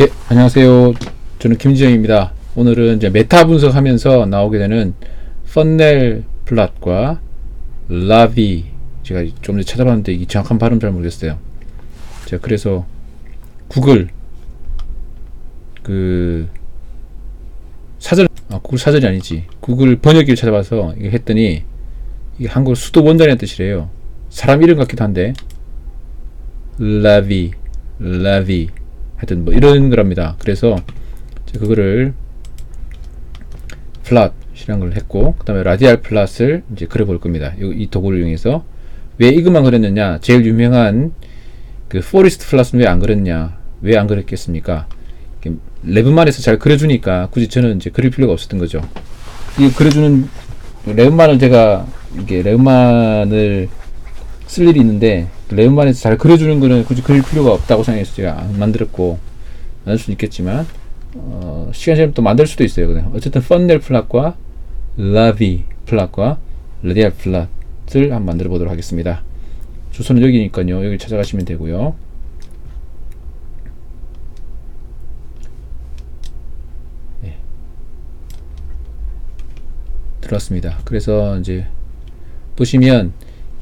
예, 안녕하세요. 저는 김지영입니다. 오늘은 이제 메타 분석하면서 나오게 되는 펀넬 플랫과 라비 제가 좀 전에 찾아봤는데 이 정확한 발음 잘 모르겠어요. 제가 그래서 구글 그 사전 아 구글 사전이 아니지 구글 번역기를 찾아봐서 이게 했더니 이게 한국 수도 원단이라는 뜻이래요. 사람 이름 같기도 한데 라비 라비 하여튼 뭐 이런 거랍니다. 그래서 그거를 플랫이라는 걸 했고 그 다음에 라디알 플랫을 이제 그려볼 겁니다. 이, 이 도구를 이용해서 왜 이것만 그렸느냐 제일 유명한 그 포리스트 플랫은 왜 안 그렸냐 왜 안 그렸겠습니까? 레브만에서 잘 그려주니까 굳이 저는 이제 그릴 필요가 없었던 거죠. 이 그려주는 레브만을 제가 이게 레브만을 쓸 일이 있는데 레브만에서 잘 그려주는 거는 굳이 그릴 필요가 없다고 생각해서 제가 안 만들었고 만들 수는 있겠지만 어, 시간 지나면 또 만들 수도 있어요. 그냥 어쨌든 펀넬 플랫과 라비 플랫과 레디알 플랫을 한번 만들어 보도록 하겠습니다. 주소는 여기니까요. 여기 찾아가시면 되고요. 네. 들어왔습니다. 그래서 이제 보시면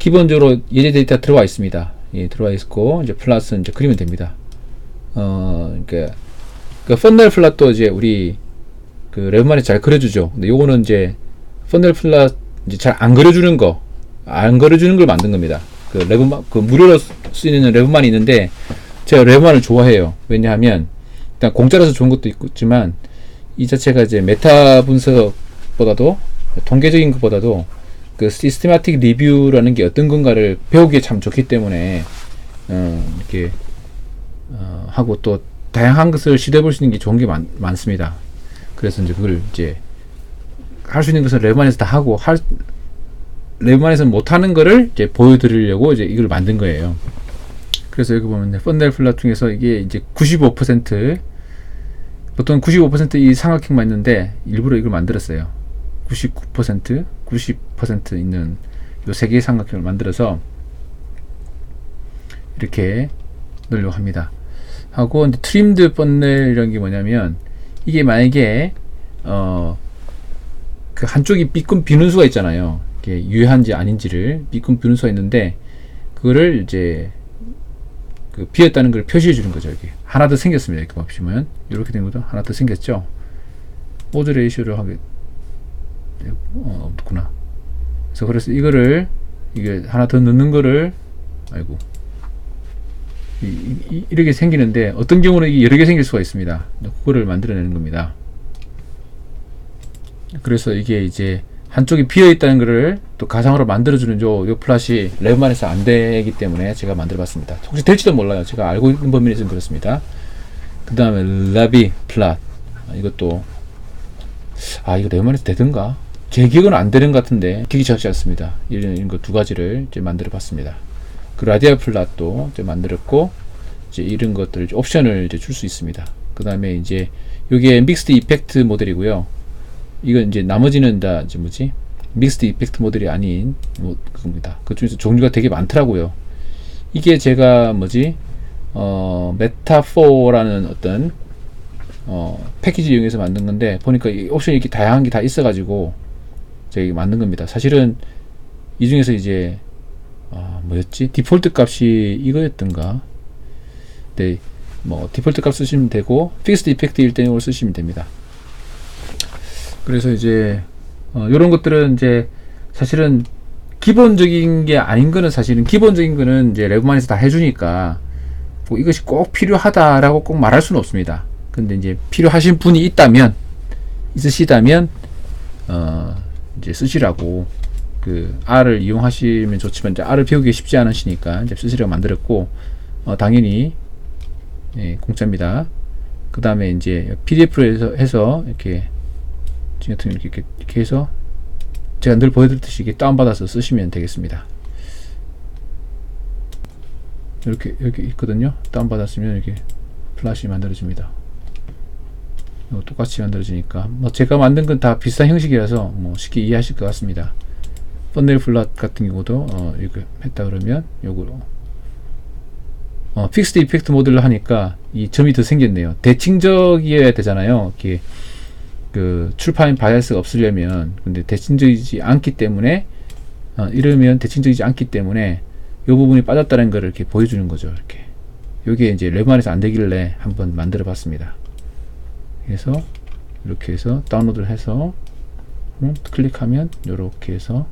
기본적으로 예제 데이터 들어와 있습니다. 예, 들어와 있고 이제 플러스 이제 그리면 됩니다. 어, 그러니까 그 펀넬 플랫도 이제 우리 그 레브만이 잘 그려주죠. 근데 요거는 이제 펀넬 플랫 이제 잘 안 그려주는 거, 안 그려주는 걸 만든 겁니다. 그 레브만 그 무료로 쓰이는 레브만이 있는데 제가 레브만을 좋아해요. 왜냐하면 일단 공짜라서 좋은 것도 있지만 이 자체가 이제 메타 분석보다도 통계적인 것보다도 그 시스테마틱 리뷰라는 게 어떤 건가를 배우기에 참 좋기 때문에 어, 이렇게 어, 하고 또 다양한 것을 시도해 볼 수 있는 게 좋은 게 많, 많습니다. 그래서 이제 그걸 이제 할 수 있는 것을 레브만에서 다 하고 할 레브만에서 못 하는 거를 이제 보여드리려고 이제 이걸 만든 거예요. 그래서 여기 보면 펀넬 플랫 중에서 이게 이제 95% 보통 95%이 삼각형만 있는데 일부러 이걸 만들었어요. 99%, 90% 있는 요 세 개의 삼각형을 만들어서 이렇게 넣으려고 합니다. 하고 이제 트림드 펀넬이라는 게 뭐냐면 이게 만약에 어 그 한쪽이 삐끔 비는 수가 있잖아요. 이게 유효한지 아닌지를 삐끔 비는 수가 있는데 그거를 이제 그 비었다는 걸 표시해 주는 거죠. 이게 하나 더 생겼습니다. 이렇게 보시면 이렇게 된 것도 하나 더 생겼죠. 오드 레이쇼를 하게 어, 없구나. 그래서 그래서 이거를 이게 하나 더 넣는 거를 아이고 이, 이, 이 렇게 생기는데 어떤 경우는 이게 여러 개 생길 수가 있습니다. 그거를 만들어내는 겁니다. 그래서 이게 이제 한쪽이 비어 있다는 것을 또 가상으로 만들어주는 요, 요 플랫이 레브만에서 안 되기 때문에 제가 만들어봤습니다. 혹시 될지도 몰라요. 제가 알고 있는 범위 내에서는 그렇습니다. 그 다음에 라비 플랫 아, 이것도 아 이거 레브만에서 되든가 제 기억은 안 되는 것 같은데 기기 적지 않습니다. 이런, 이런 거두 가지를 이제 만들어 봤습니다. 그 라디알 플랫도 이제 만들었고 이제 이런 것들 옵션을 이제 줄 수 있습니다. 그 다음에 이제 이게 믹스드 이펙트 모델이고요. 이건 이제 나머지는 다 이제 뭐지 믹스드 이펙트 모델이 아닌 뭐 그겁니다. 그 중에서 종류가 되게 많더라고요. 이게 제가 뭐지 어 메타4라는 어떤 어 패키지 이용해서 만든 건데 보니까 이 옵션이 이렇게 다양한 게 다 있어가지고 제가 만든 겁니다. 사실은 이 중에서 이제 아, 뭐였지? 디폴트 값이 이거였던가? 네, 뭐 디폴트 값 쓰시면 되고 픽스드 이펙트 1대0을 쓰시면 됩니다. 그래서 이제 어, 이런 것들은 이제 사실은 기본적인 게 아닌 거는 사실은 기본적인 거는 이제 레브만에서 다 해주니까 뭐 이것이 꼭 필요하다라고 꼭 말할 수는 없습니다. 근데 이제 필요하신 분이 있다면 있으시다면 어 이제 쓰시라고 그 R을 이용하시면 좋지만 이제 R을 배우기 쉽지 않으시니까 이제 쓰시라고 만들었고 어, 당연히 예, 공짜입니다. 그 다음에 이제 PDF로 해서, 해서 이렇게 지금 같은 이렇게, 이렇게, 이렇게 해서 제가 늘 보여드렸듯이 이렇게 다운받아서 쓰시면 되겠습니다. 이렇게 이렇게 있거든요. 다운받았으면 이렇게 플래시 만들어집니다. 똑같이 만들어지니까 뭐 제가 만든 건 다 비슷한 형식이라서 뭐 쉽게 이해하실 것 같습니다. 펀넬 플랫 같은 경우도 어, 이렇게 했다 그러면 요거로 어, 픽스드 이펙트 모델로 하니까 이 점이 더 생겼네요. 대칭적이어야 되잖아요. 이게 그 출판 바이어스가 없으려면 근데 대칭적이지 않기 때문에 어, 이러면 대칭적이지 않기 때문에 이 부분이 빠졌다는 것을 이렇게 보여주는 거죠. 이렇게 이게 이제 레브안에서 안 되길래 한번 만들어 봤습니다. 그래서 이렇게 해서 다운로드를 해서 음, 클릭하면 이렇게 해서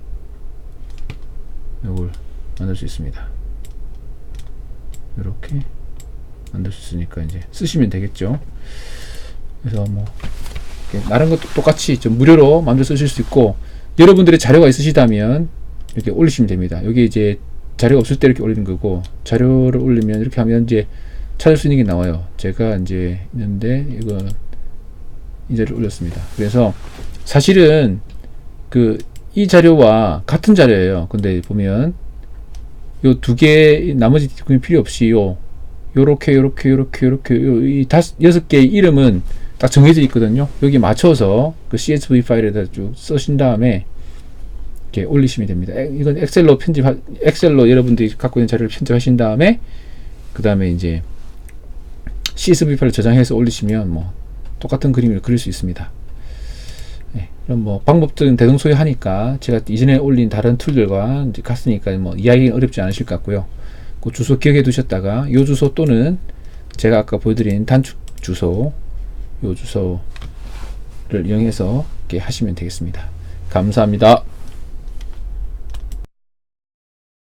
이걸 만들 수 있습니다. 이렇게 만들 수 있으니까 이제 쓰시면 되겠죠. 그래서 뭐 다른 것도 똑같이 좀 무료로 만들어 쓰실 수 있고 여러분들의 자료가 있으시다면 이렇게 올리시면 됩니다. 여기 이제 자료가 없을 때 이렇게 올리는 거고 자료를 올리면 이렇게 하면 이제 찾을 수 있는 게 나와요. 제가 이제 있는데 이거 이 자료를 올렸습니다. 그래서 사실은 그 이 자료와 같은 자료예요. 근데 보면 요 두 개 나머지 뒷부분이 필요 없이 요 요렇게 요렇게 요렇게 요렇게 요, 이 다섯 여섯 개의 이름은 딱 정해져 있거든요. 여기 맞춰서 그 CSV 파일에다 쭉 쓰신 다음에 이렇게 올리시면 됩니다. 에- 이건 엑셀로 편집 엑셀로 여러분들이 갖고 있는 자료를 편집하신 다음에 그 다음에 이제 CSV 파일 저장해서 올리시면 뭐 똑같은 그림을 그릴 수 있습니다. 네, 그럼 뭐 방법들은 대동소이하니까 제가 이전에 올린 다른 툴들과 같으니까 뭐 이야기가 어렵지 않으실 것 같고요. 그 주소 기억해 두셨다가 이 주소 또는 제가 아까 보여드린 단축 주소 이 주소를 이용해서 이렇게 하시면 되겠습니다. 감사합니다.